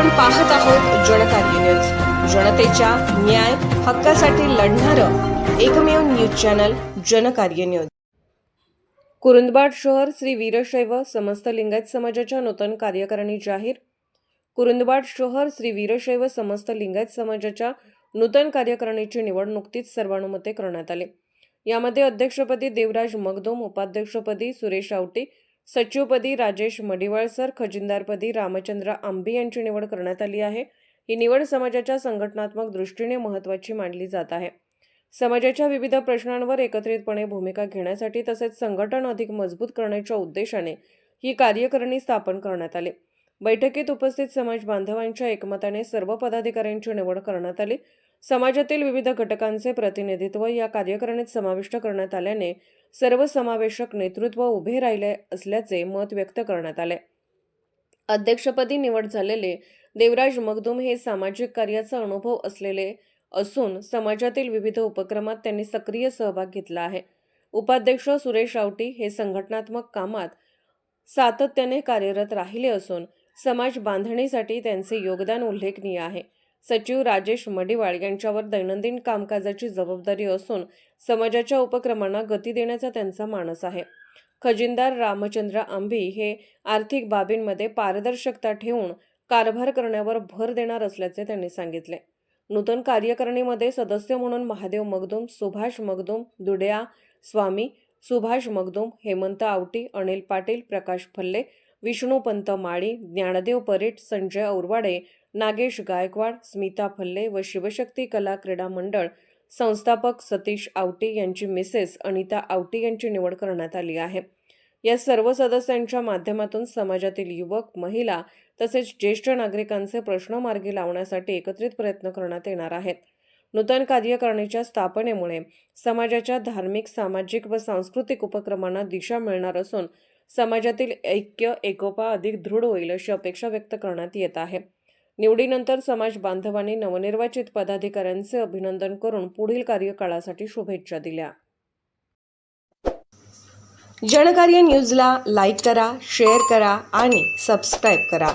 आपण पाहत आहोत जनकार्य न्यूज जनतेच्या न्याय हक्कासाठी लढणारं एकमेव news channel Jankarya news Kurundwad शहर श्री वीरशैव समस्त लिंगायत समाजाच्या नूतन कार्यकारिणी जाहीर. कुरुंदबाड शहर श्री वीरशैव समस्त लिंगायत समाजाच्या नूतन कार्यकारिणीची निवड नुकतीच सर्वानुमते करण्यात आली. यामध्ये अध्यक्षपदी देवराज मगदोम उपाध्यक्षपदी सुरेश आवटी सचिवपदी राजेश मडिवाळसर खजिनदारपदी रामचंद्र आंबे यांची निवड करण्यात आली आहे. ही निवड समाजाच्या संघटनात्मक दृष्टीने महत्त्वाची मानली जात आहे. समाजाच्या विविध प्रश्नांवर एकत्रितपणे भूमिका घेण्यासाठी तसेच संघटन अधिक मजबूत करण्याच्या उद्देशाने ही कार्यकारिणी स्थापन करण्यात आली. बैठकीत उपस्थित समाज बांधवांच्या एकमताने सर्व पदाधिकाऱ्यांची निवड करण्यात आली. समाजातील विविध घटकांचे प्रतिनिधित्व या कार्यकारिणीत समाविष्ट करण्यात आल्याने सर्वसमावेशक नेतृत्व उभे राहिले असल्याचे मत व्यक्त करण्यात आले. अध्यक्षपदी निवड झालेले देवराज मगदुम हे सामाजिक कार्याचा अनुभव असलेले असून समाजातील विविध उपक्रमात त्यांनी सक्रिय सहभाग घेतला आहे. उपाध्यक्ष सुरेश आवटी हे संघटनात्मक कामात सातत्याने कार्यरत राहिले असून समाज बांधणीसाठी त्यांचे योगदान उल्लेखनीय आहे. सचिव राजेश मडिवाळ यांच्यावर दैनंदिन कामकाजाची जबाबदारी असून समाजाच्या उपक्रमांना गती देण्याचा त्यांचा मानस आहे. खजिनदार रामचंद्र आंबी हे आर्थिक बाबींमध्ये पारदर्शकता ठेवून कारभार करण्यावर भर देणार असल्याचे त्यांनी सांगितले. नूतन कार्यकारिणीमध्ये सदस्य म्हणून महादेव मगदुम सुभाष मगदुम दुडया स्वामी सुभाष मगदुम हेमंत आवटी अनिल पाटील प्रकाश फल्ले विष्णुपंत माळी ज्ञानदेव परेट संजय औरवाडे नागेश गायकवाड स्मिता फल्ले व शिवशक्ती कला क्रीडा मंडळ संस्थापक सतीश आवटी यांची मिसेस अनिता आवटी यांची निवड करण्यात आली आहे. या सर्व सदस्यांच्या माध्यमातून समाजातील युवक महिला तसेच ज्येष्ठ नागरिकांचे प्रश्न मार्गी लावण्यासाठी एकत्रित प्रयत्न करण्यात येणार आहेत. नूतन कार्यकारिणीच्या स्थापनेमुळे समाजाच्या धार्मिक सामाजिक व सांस्कृतिक उपक्रमांना दिशा मिळणार असून समाजातील ऐक्य एकोपा अधिक दृढ होईल अशी अपेक्षा व्यक्त करण्यात येत आहे. निवडीनंतर समाज बांधवांनी नवनिर्वाचित पदाधिकाऱ्यांचे अभिनंदन करून पुढील कार्यकाळासाठी शुभेच्छा दिल्या. जनकार्य न्यूजला लाईक करा शेअर करा आणि सबस्क्राईब करा.